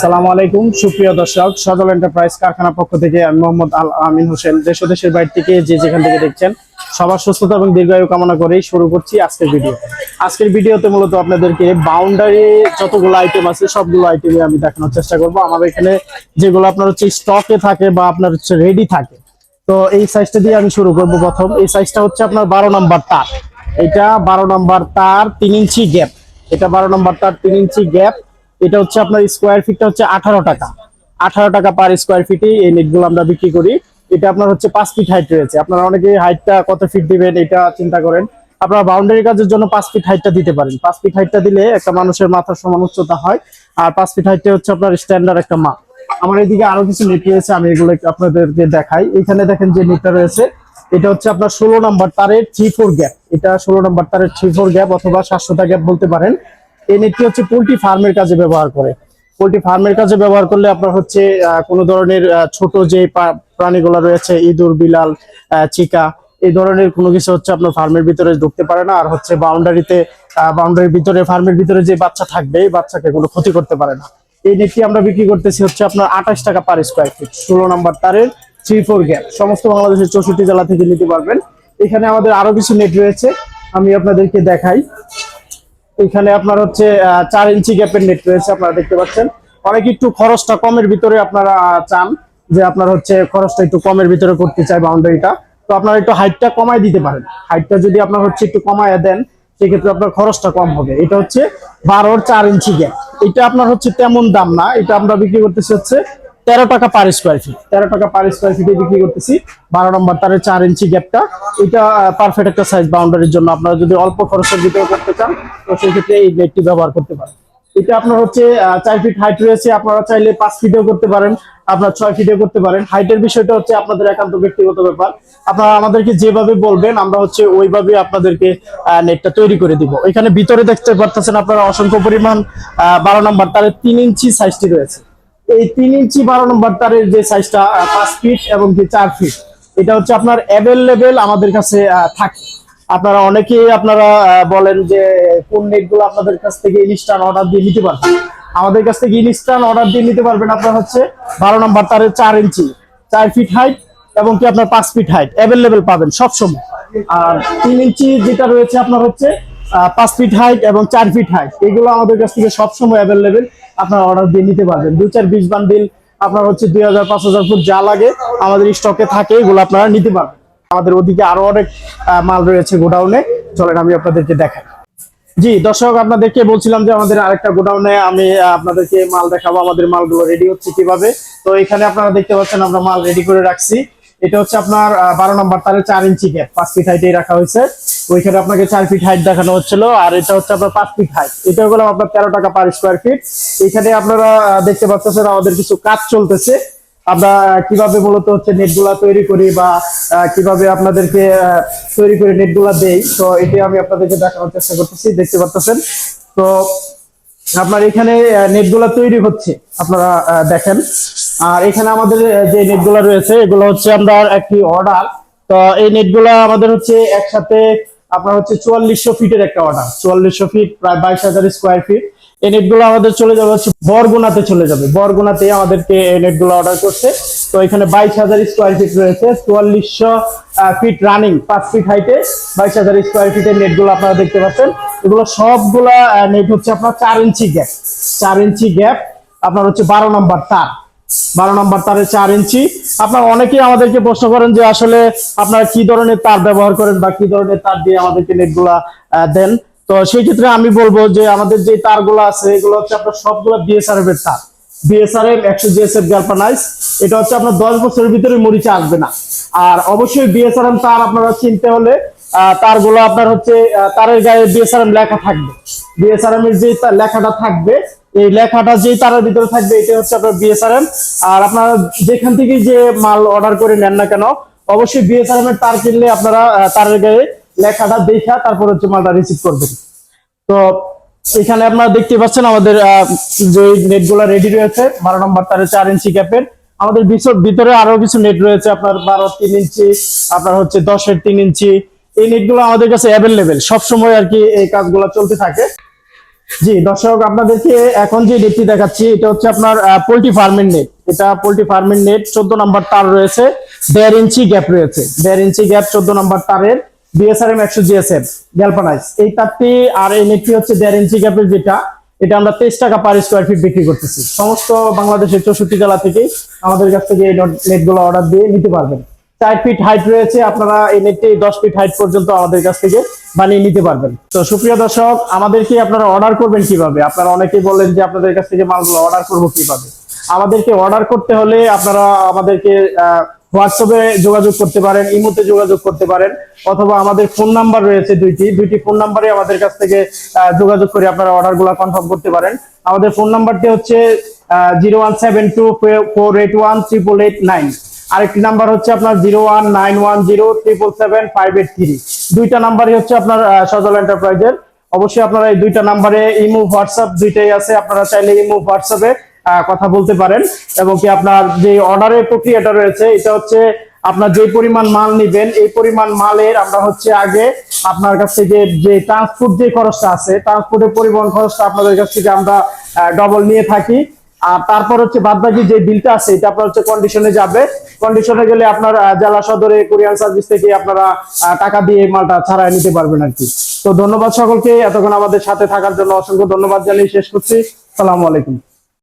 সালামু আলাইকুম, সুপ্রিয় দর্শক। সজল এন্টারপ্রাইজ কারখানা পক্ষ থেকে আমি মোহাম্মদ আল আমিন হোসেন। দেশ দেশের বাইরে থেকে যে যেখান থেকে দেখছেন, সবার সুস্থতা এবং দীর্ঘায়ু কামনা করেই শুরু করছি আজকের ভিডিও। আজকের ভিডিওতে মূলত আপনাদেরকে বাউন্ডারি যতগুলো আইটেম আছে, সবগুলো আইটেমে আমি দেখানোর চেষ্টা করব। আমাদের এখানে যেগুলো আপনার হচ্ছে স্টকে থাকে বা আপনার হচ্ছে রেডি থাকে। তো এই সাইজটা দিয়ে আমি শুরু করব প্রথম। এই সাইজটা হচ্ছে আপনার বারো নম্বর তার। এটা বারো নম্বর তার তিন ইঞ্চি গ্যাপ এটা বারো নম্বর তার তিন ইঞ্চি গ্যাপ এটা হচ্ছে আপনার স্কোয়ার ফিটটা হচ্ছে আঠারো টাকা। আঠারো টাকা পার স্কোয়ার ফিটে এই নেটগুলো আমরা বিক্রি করি। এটা আপনার হচ্ছে পাঁচ ফিট হাইট রয়েছে। আপনারা অনেকে হাইটটা কত ফিট দিবেন এটা চিন্তা করেন। আপনারা বাউন্ডারি কাজের জন্য পাঁচ ফিট হাইটটা দিতে পারেন। পাঁচ ফিট হাইটটা দিলে একটা মানুষের মাথার সমান উচ্চতা হয়। আর পাঁচ ফিট হাইটটা হচ্ছে আপনার স্ট্যান্ডার্ড একটা মাপ। আমার এদিকে আরও কিছু নেট রয়েছে, আমি এগুলো আপনাদেরকে দেখাই। এখানে দেখেন যে নেটটা রয়েছে, এটা হচ্ছে আপনার ষোলো নম্বর তারের থ্রি ফোর গ্যাপ এটা ষোলো নম্বর তারের থ্রি ফোর গ্যাপ অথবা সাতশোটা গ্যাপ বলতে পারেন। এই নেটটি হচ্ছে পোল্ট্রি ফার্মের কাজে ব্যবহার করে। পোল্ট্রি ফার্মের কাজে ব্যবহার করলে আপনার হচ্ছে কোনো ধরনের ছোট যে প্রাণীগুলো রয়েছে, ইঁদুর বিলাল চিকা, এই ধরনের কোনো কিছু হচ্ছে আপনার ফার্মের ভিতরে ঢুকতে পারে না। আর হচ্ছে বাউন্ডারিতে বাউন্ডারির ভিতরে, ফার্মের ভিতরে যে বাচ্চা থাকবে, এই বাচ্চাকে কোনো ক্ষতি করতে পারে না। এই নেটটি আমরা বিক্রি করতেছি হচ্ছে আপনার আঠাশ টাকা পার স্কোয়ার ফিট ষোলো নম্বর তারের থ্রি ফোর গ্যাপ সমস্ত বাংলাদেশের চৌষট্টি জেলা থেকে নিতে পারবেন। এখানে আমাদের আরও কিছু নেট রয়েছে। আমি আপনাদেরকে দেখাই। এখানে আপনার হচ্ছে চার ইঞ্চি গ্যাপের নেট রয়েছে, আপনারা দেখতে পাচ্ছেন। অনেক একটু খরচটা কমের ভিতরে আপনারা চান, যে আপনার হচ্ছে খরচটা একটু কমের ভিতরে করতে চাই বাউন্ডারিটা তো আপনারা একটু হাইটটা কমায় দিতে পারেন। হাইটটা যদি আপনার হচ্ছে একটু কমায় দেন, সেক্ষেত্রে আপনার খরচটা কম হবে। এটা হচ্ছে বারোর চার ইঞ্চি গ্যাপ এটা আপনার হচ্ছে তেমন দাম না। এটা আমরা বিক্রি করতেছি হচ্ছে তেরো টাকা পার স্কোয়ার ফিট তেরো টাকা পার স্কোয়ার ফিটে বিক্রি করতেছি। বারো নম্বর তারের চার ইঞ্চি গ্যাপটা এটা পারফেক্ট একটা সাইজ বাউন্ডারির জন্য আপনারা যদি অল্প খরচের ভিতরে করতে চান, তো সেই ক্ষেত্রে এই নেটটি ব্যবহার করতে পারেন। এটা আপনার হচ্ছে চার ফিট হাইট রয়েছে। আপনারা চাইলে পাঁচ ফিটেও করতে পারেন, আপনার ছয় ফিটেও করতে পারেন। হাইটের বিষয়টা হচ্ছে আপনাদের একান্ত ব্যক্তিগত ব্যাপার। আপনারা আমাদেরকে যেভাবে বলবেন, আমরা হচ্ছে ওইভাবে আপনাদেরকে নেটটা তৈরি করে দিব। এখানে ভিতরে দেখতে পারতেছেন আপনারা অসংখ্য পরিমাণ বারো নম্বর তারের তিন ইঞ্চি সাইজটি রয়েছে। এই তিন ইঞ্চি বারো নম্বর তারের যে সাইজটা পাঁচ ফিট এবং কি চার ফিট এটা হচ্ছে আপনার অ্যাভেলেবেল আমাদের কাছে থাকে। আপনারা অনেকেই আপনারা বলেন যে কোন নেটগুলো আপনাদের কাছ থেকে ইনস্ট্যান্ট অর্ডার দিয়ে নিতে পারবেন। আমাদের কাছ থেকে ইনস্ট্যান্ট অর্ডার দিয়ে নিতে পারবেন আপনার হচ্ছে বারো নম্বর তারের চার ইঞ্চি, চার ফিট হাইট এবং কি আপনার পাঁচ ফিট হাইট অ্যাভেলেবেল পাবেন সবসময়। আর তিন ইঞ্চি যেটা রয়েছে আপনার হচ্ছে পাঁচ ফিট হাইট এবং চার ফিট হাইট এগুলো আমাদের কাছ থেকে সবসময় অ্যাভেলেবেল আপনারা অর্ডার দিয়ে নিতে পারবেন। দুই চার বিশ বান্ডিল আপনার হচ্ছে দুই হাজার, পাঁচ হাজার ফুট যা লাগে আমাদের স্টকে থাকে, এগুলো আপনারা নিতে পারবেন। আমাদের ওদিকে আরও অনেক মাল রয়েছে গোডাউনে। চলেন আমি আপনাদেরকে দেখাই। জি, দর্শক, আপনাদেরকে বলছিলাম যে আমাদের আরেকটা গোডাউনে আমি আপনাদেরকে মাল দেখাবো। আমাদের মালগুলো রেডি হচ্ছে কীভাবে? তো এখানে আপনারা দেখতে পাচ্ছেন আমরা মাল রেডি করে রাখছি। এটা হচ্ছে আপনার বারো নম্বর তারে চার ইঞ্চি গ্যাপ পাঁচ ফিট হাইটেই রাখা হয়েছে। ওইখানে আপনাকে চার ফিট হাইট দেখানো হচ্ছিল, আর এটা হচ্ছে আপনার পাঁচ ফিট হাইট এটা হলো আপনার তেরো টাকা পার স্কোয়ার ফিট এখানে আপনারা দেখতে পাচ্ছেন আমাদের কিছু কাজ চলতেছে। আমরা কীভাবে মূলত হচ্ছে নেটগুলা তৈরি করি বা কীভাবে আপনাদেরকে তৈরি করে নেটগুলা দেই, তো এটি আমি আপনাদেরকে দেখানোর চেষ্টা করতেছি, দেখতে পাচ্ছেন তো আপনার এখানে নেটগুলা তৈরি হচ্ছে, আপনারা দেখেন। আর এখানে আমাদের যে নেটগুলা রয়েছে, এগুলো হচ্ছে আমরা একটি অর্ডার তো এই নেটগুলা আমাদের হচ্ছে একসাথে, আপনার হচ্ছে চুয়াল্লিশশো ফিটের একটা অর্ডার চুয়াল্লিশশো ফিট, প্রায় বাইশ হাজার স্কোয়ার ফিট এই নেটগুলো আমাদের চলে যাবে হচ্ছে বরগুনাতে চলে যাবে। বরগুনাতে আমাদেরকে এই নেটগুলো অর্ডার করছে। তো এখানে বাইশ হাজার স্কোয়ার ফিট রয়েছে। চুয়াল্লিশশো ফিট রানিং পাঁচ ফিট হাইটে বাইশ হাজার স্কোয়ার ফিটের নেটগুলো আপনারা দেখতে পাচ্ছেন। এগুলো সবগুলা নেট হচ্ছে আপনার চার ইঞ্চি গ্যাপ চার ইঞ্চি গ্যাপ আপনার হচ্ছে বারো নম্বর তার। বারো নম্বর তারে চার ইঞ্চি। আপনার অনেকেই আমাদেরকে প্রশ্ন করেন যে আসলে আপনারা কি ধরনের তার ব্যবহার করেন বা কি ধরনের তার দিয়ে আমাদেরকে নেটগুলা দেন। তো সেই ক্ষেত্রে আমি বলব যে আমাদের যে তারগুলো আছে, এগুলো হচ্ছে আপনার সবগুলো বিএসআরএফ এর তার। বিএসআরএফ একশো জিএসএফ গ্যালপানাইজ এটা হচ্ছে আপনার দশ বছরের ভিতরে মরিচা আসবে না। আর অবশ্যই বিএসআরএম তার আপনারা চিনতে হলে তারগুলো আপনার হচ্ছে তারের গায়ে বিএসআরএম লেখা থাকবে। বিএসআরএম এর যে লেখাটা থাকবে, এই লেখাটা যেই তারের ভিতরে থাকবে এটা হচ্ছে আপনার বিএসআরএম আর আপনারা যেখান থেকে যে মাল অর্ডার করে নেন না কেন, অবশ্যই বিএসআরএম এর তার কিনলে আপনারা তারের গায়ে লেখাটা দেখা তারপর হচ্ছে মালটা রিসিভ করবেন। তো এখানে আপনারা দেখতে পাচ্ছেন আমাদের যে নেটগুলো রেডি রয়েছে, বারো নম্বর তারের চার ইঞ্চি ক্যাপের আমাদের ভিতরে আরও কিছু নেট রয়েছে, আপনার বারো তিন ইঞ্চি, আপনার হচ্ছে দশের তিন ইঞ্চি এই নেটগুলো আমাদের কাছে অ্যাভেলেবেল সবসময় আর কি এই কাজগুলো চলতে থাকে। জি, দর্শক, আপনাদেরকে এখন যে নেটটি দেখাচ্ছি, এটা হচ্ছে আপনার পোল্ট্রি ফার্মের নেট এটা পোল্ট্রি ফার্মের নেট চোদ্দ নম্বর তার রয়েছে, দেড় ইঞ্চি গ্যাপ রয়েছে। দেড় ইঞ্চি গ্যাপ চোদ্দ নম্বর তারের বিএসআরএম একশো জিএসএম গ্যালপানাইজ এই তারটি আর এই নেটটি হচ্ছে দেড় ইঞ্চি গ্যাপের যেটা। এটা আমরা তেইশ টাকা পার স্কোয়ার ফিট বিক্রি করতেছি। সমস্ত বাংলাদেশের চৌষট্টি জেলা থেকে আমাদের কাছ থেকে এই নেটগুলো অর্ডার দিয়ে নিতে পারবেন। চার ফিট হাইট রয়েছে, আপনারা এই নেটটি দশ ফিট হাইট পর্যন্ত আমাদের কাছ থেকে বানিয়ে নিতে পারবেন। তো সুপ্রিয় দর্শক, আমাদেরকে আপনারা অর্ডার করবেন কীভাবে? আপনারা অনেকেই বললেন যে আপনাদের কাছ থেকে মালগুলো অর্ডার করব কীভাবে? আমাদেরকে অর্ডার করতে হলে আপনারা আমাদেরকে হোয়াটসঅ্যাপে যোগাযোগ করতে পারেন, ইমোতে যোগাযোগ করতে পারেন, অথবা আমাদের ফোন নাম্বার রয়েছে দুইটি। দুইটি ফোন নাম্বারে আমাদের কাছ থেকে যোগাযোগ করে আপনারা অর্ডারগুলো কনফার্ম করতে পারেন। আমাদের ফোন নাম্বারটি হচ্ছে zero one seven two four eight one triple eight nine আরেকটি নাম্বার হচ্ছে আপনার zero one nine one zero triple seven five eight three. দুইটা নাম্বারই হচ্ছে আপনার সজল এন্টারপ্রাইজের। অবশ্যই আপনারা এই দুইটা নাম্বারে ইমো, হোয়াটসঅ্যাপ দুইটাই আছে। আপনারা চাইলে ইমো, হোয়াটসঅ্যাপে কথা বলতে পারেন। এবং কি আপনার যে অর্ডারের প্রক্রিয়াটা রয়েছে, এটা হচ্ছে আপনার যে পরিমাণ মাল নিবেন, এই পরিমাণ মালের আমরা হচ্ছে আগে আপনার কাছ থেকে যে ট্রান্সপোর্ট যে খরচটা আছে ট্রান্সপোর্টের পরিবহন খরচটা আপনাদের কাছ থেকে আমরা ডবল নিয়ে থাকি। আর তারপর হচ্ছে বাদবাকি যে বিলটা আছে, এটা আপনার হচ্ছে কন্ডিশনে যাবে। কন্ডিশনে গেলে আপনার জেলা সদরে কোরিয়ান সার্ভিস থেকে আপনারা টাকা দিয়ে মালটা ছাড়াই নিতে পারবেন আর কি। তো ধন্যবাদ সকলকে, এতক্ষণ আমাদের সাথে থাকার জন্য অসংখ্য ধন্যবাদ জানিয়ে শেষ করছি। সালামু আলাইকুম।